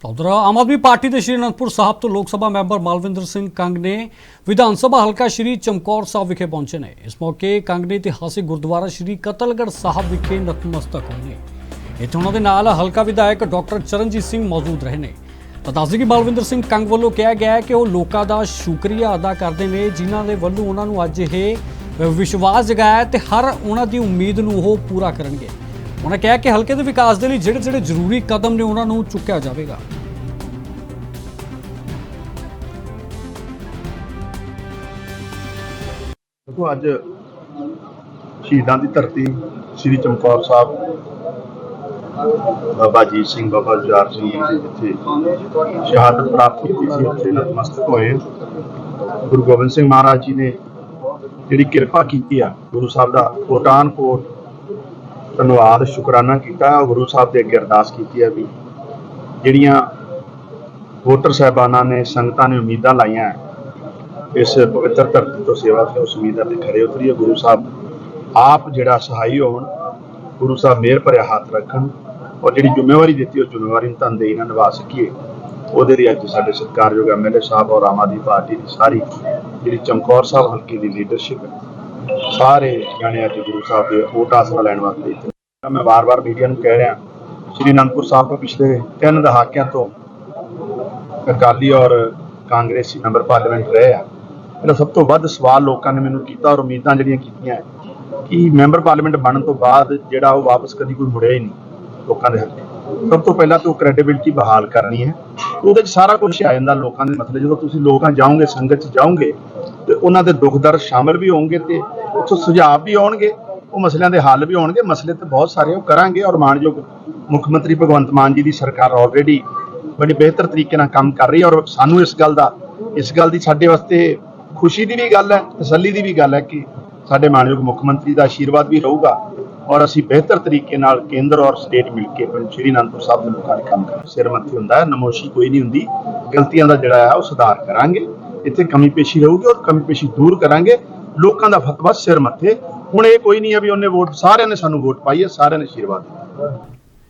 ਤਾਂ ਉਧਰ ਆਮ ਆਦਮੀ ਪਾਰਟੀ ਦੇ ਸ਼੍ਰੀ ਅਨੰਦਪੁਰ ਸਾਹਿਬ ਤੋਂ ਲੋਕ ਸਭਾ ਮੈਂਬਰ ਮਾਲਵਿੰਦਰ ਸਿੰਘ ਕੰਗ ਨੇ ਵਿਧਾਨ ਸਭਾ ਹਲਕਾ ਸ਼੍ਰੀ ਚਮਕੌਰ ਸਾਹਿਬ ਵਿਖੇ ਪਹੁੰਚੇ ਨੇ। ਇਸ ਮੌਕੇ ਕੰਗ ਨੇ ਇਤਿਹਾਸਿਕ ਗੁਰਦੁਆਰਾ ਸ਼੍ਰੀ ਕਤਲਗੜ੍ਹ ਸਾਹਿਬ ਵਿਖੇ ਨਤਮਸਤਕ ਹੋਏ ਨੇ। ਇੱਥੇ ਉਹਨਾਂ ਦੇ ਨਾਲ ਹਲਕਾ ਵਿਧਾਇਕ ਡਾਕਟਰ ਚਰਨਜੀਤ ਸਿੰਘ ਮੌਜੂਦ ਰਹੇ ਨੇ। ਤਾਂ ਦੱਸਦੇ ਕਿ ਮਾਲਵਿੰਦਰ ਸਿੰਘ ਕੰਗ ਵੱਲੋਂ ਕਿਹਾ ਗਿਆ ਹੈ ਕਿ ਉਹ ਲੋਕਾਂ ਦਾ ਸ਼ੁਕਰੀਆ ਅਦਾ ਕਰਦੇ ਨੇ, ਜਿਨ੍ਹਾਂ ਦੇ ਵੱਲੋਂ ਉਹਨਾਂ ਨੂੰ ਅੱਜ ਇਹ ਵਿਸ਼ਵਾਸ ਜਗਾਇਆ ਹੈ ਤੇ ਹਰ ਉਹਨਾਂ ਦੀ ਉਮੀਦ ਨੂੰ ਉਹ ਪੂਰਾ ਕਰਨਗੇ। ਉਹਨਾਂ ਕਿਹਾ ਕਿ ਹਲਕੇ ਦੇ ਵਿਕਾਸ ਦੇ ਲਈ ਜਿਹੜੇ ਜਿਹੜੇ ਜ਼ਰੂਰੀ ਕਦਮ ਨੇ ਉਹਨਾਂ ਨੂੰ ਚੁੱਕਿਆ ਜਾਵੇਗਾ। ਦੇਖੋ, ਅੱਜ ਸ਼ਹੀਦਾਂ ਦੀ ਧਰਤੀ ਸ੍ਰੀ ਚਮਕੌਰ ਸਾਹਿਬ, ਬਾਬਾ ਜੀਤ ਸਿੰਘ, ਬਾਬਾ ਜੁਝਾਰ ਸਿੰਘ ਜੀ ਜਿੱਥੇ ਸ਼ਹਾਦਤ ਪ੍ਰਾਪਤ ਕੀਤੀ ਸੀ, ਉੱਥੇ ਨਤਮਸਤਕ ਹੋਏ। ਗੁਰੂ ਗੋਬਿੰਦ ਸਿੰਘ ਮਹਾਰਾਜ ਜੀ ਨੇ ਜਿਹੜੀ ਕਿਰਪਾ ਕੀਤੀ ਆ, ਗੁਰੂ ਸਾਹਿਬ ਦਾ ਕੋਟਾਨ ਕੋਟ ਧੰਨਵਾਦ, ਸ਼ੁਕਰਾਨਾ ਕੀਤਾ, ਗੁਰੂ ਸਾਹਿਬ ਦੇ ਅੱਗੇ ਅਰਦਾਸ ਕੀਤੀ ਹੈ ਵੀ ਜਿਹੜੀਆਂ ਵੋਟਰ ਸਾਹਿਬਾਨਾਂ ਨੇ ਸੰਗਤਾਂ ਨੇ ਉਮੀਦਾਂ ਲਾਈਆਂ ਇਸ ਪਵਿੱਤਰ ਧਰਤੀ ਤੋਂ ਸੇਵਾ ਤੇ ਉਸ ਉਮੀਦਾਂ ਤੇ ਖਰੇ ਉਤਰੀਏ, ਗੁਰੂ ਸਾਹਿਬ ਆਪ ਜਿਹੜਾ ਸਹਾਈ ਹੋਣ, ਗੁਰੂ ਸਾਹਿਬ ਮਿਹਰ ਭਰਿਆ ਹੱਥ ਰੱਖਣ, ਔਰ ਜਿਹੜੀ ਜ਼ਿੰਮੇਵਾਰੀ ਦਿੱਤੀ, ਉਹ ਜ਼ਿੰਮੇਵਾਰੀ ਨੂੰ ਤਨਦੇਹੀ ਨਾਲ ਨਿਭਾ ਸਕੀਏ, ਉਹਦੇ ਲਈ ਅੱਜ ਸਾਡੇ ਸਤਿਕਾਰਯੋਗ ਐਮਐਲਏ ਸਾਹਿਬ ਔਰ ਆਮ ਆਦਮੀ ਪਾਰਟੀ ਦੀ ਸਾਰੀ ਜਿਹੜੀ ਚਮਕੌਰ ਸਾਹਿਬ ਹਲਕੇ ਦੀ ਲੀਡਰਸ਼ਿਪ ਹੈ, ਸਾਰੇ ਜਾਣੇ ਅੱਜ ਗੁਰੂ ਸਾਹਿਬ ਦੇ ਓਟ ਆਸਰਾ ਲੈਣ ਵਾਸਤੇ ਮੈਂ ਵਾਰ-ਵਾਰ ਮੀਡੀਆ ਨੂੰ ਕਹਿ ਰਿਹਾ, ਸ਼੍ਰੀ ਅਨੰਦਪੁਰ ਸਾਹਿਬ ਤੋਂ ਪਿਛਲੇ ਤਿੰਨ ਦਹਾਕਿਆਂ ਤੋਂ ਅਕਾਲੀ ਔਰ ਕਾਂਗਰਸੀ ਮੈਂਬਰ ਪਾਰਲੀਮੈਂਟ ਰਹੇ ਆ। ਇਹਦਾ ਸਭ ਤੋਂ ਵੱਧ ਸਵਾਲ ਲੋਕਾਂ ਨੇ ਮੈਨੂੰ ਕੀਤਾ ਔਰ ਉਮੀਦਾਂ ਜਿਹੜੀਆਂ ਕੀਤੀਆਂ ਕਿ ਮੈਂਬਰ ਪਾਰਲੀਮੈਂਟ ਬਣਨ ਤੋਂ ਬਾਅਦ ਜਿਹੜਾ ਉਹ ਵਾਪਸ ਕਦੀ ਕੋਈ ਮੁੜਿਆ ਹੀ ਨਹੀਂ ਲੋਕਾਂ ਦੇ ਹੱਥ ਸਭ ਤੋਂ ਪਹਿਲਾਂ ਤਾਂ ਕ੍ਰੈਡੀਬਿਲਿਟੀ ਬਹਾਲ ਕਰਨੀ ਹੈ। ਉਹਦੇ 'ਚ ਸਾਰਾ ਕੁਝ ਆ ਜਾਂਦਾ ਲੋਕਾਂ ਦੇ ਮਸਲੇ ਜਦੋਂ ਤੁਸੀਂ ਲੋਕਾਂ ਜਾਓਗੇ, ਸੰਗਤ 'ਚ ਜਾਓਗੇ, ਤੇ ਉਹਨਾਂ ਦੇ ਦੁੱਖ ਦਰਦ ਸ਼ਾਮਲ ਵੀ ਹੋਣਗੇ ਤੇ ਉੱਥੋਂ ਸੁਝਾਅ ਵੀ ਆਉਣਗੇ। ਉਹ ਮਸਲਿਆਂ ਦੇ ਹੱਲ ਵੀ ਹੋਣਗੇ। ਮਸਲੇ ਤੇ ਬਹੁਤ ਸਾਰੇ ਉਹ ਕਰਾਂਗੇ ਔਰ ਮਾਨਯੋਗ ਮੁੱਖ ਮੰਤਰੀ ਭਗਵੰਤ ਮਾਨ ਜੀ ਦੀ ਸਰਕਾਰ ਆਲਰੇਡੀ ਬੜੀ ਬਿਹਤਰ ਤਰੀਕੇ ਨਾਲ ਕੰਮ ਕਰ ਰਹੀ ਹੈ ਔਰ ਸਾਨੂੰ ਇਸ ਗੱਲ ਦਾ, ਇਸ ਗੱਲ ਦੀ ਸਾਡੇ ਵਾਸਤੇ ਖੁਸ਼ੀ ਦੀ ਵੀ ਗੱਲ ਹੈ, ਤਸੱਲੀ ਦੀ ਵੀ ਗੱਲ ਹੈ ਕਿ ਸਾਡੇ ਮਾਨਯੋਗ ਮੁੱਖ ਮੰਤਰੀ ਦਾ ਆਸ਼ੀਰਵਾਦ ਵੀ ਰਹੂਗਾ ਔਰ ਅਸੀਂ ਬਿਹਤਰ ਤਰੀਕੇ ਨਾਲ ਕੇਂਦਰ ਔਰ ਸਟੇਟ ਮਿਲ ਕੇ ਸ਼੍ਰੀ ਅਨੰਦਪੁਰ ਸਾਹਿਬ ਦੇ ਲੋਕਾਂ ਦੇ ਕੰਮ ਕਰਾਂਗੇ। ਸਿਰ ਮੱਥੇ ਹੁੰਦਾ ਹੈ, ਨਮੋਸ਼ੀ ਕੋਈ ਨਹੀਂ ਹੁੰਦੀ। ਗਲਤੀਆਂ ਦਾ ਜਿਹੜਾ ਹੈ ਉਹ ਸੁਧਾਰ ਕਰਾਂਗੇ। ਇੱਥੇ ਕਮੀ ਪੇਸ਼ੀ ਰਹੂਗੀ ਔਰ ਕਮੀ ਪੇਸ਼ੀ ਦੂਰ ਕਰਾਂਗੇ। ਲੋਕਾਂ ਦਾ ਫਤਵਾ ਸਿਰ ਮੱਥੇ ਹੁਣ ਇਹ ਕੋਈ ਨਹੀਂ ਹੈ ਵੀ ਉਹਨੇ ਵੋਟ ਸਾਰਿਆਂ ਨੇ ਸਾਨੂੰ ਵੋਟ ਪਾਈ ਹੈ ਸਾਰਿਆਂ ਨੇ ਆਸ਼ੀਰਵਾਦ ਦਿੱਤਾ।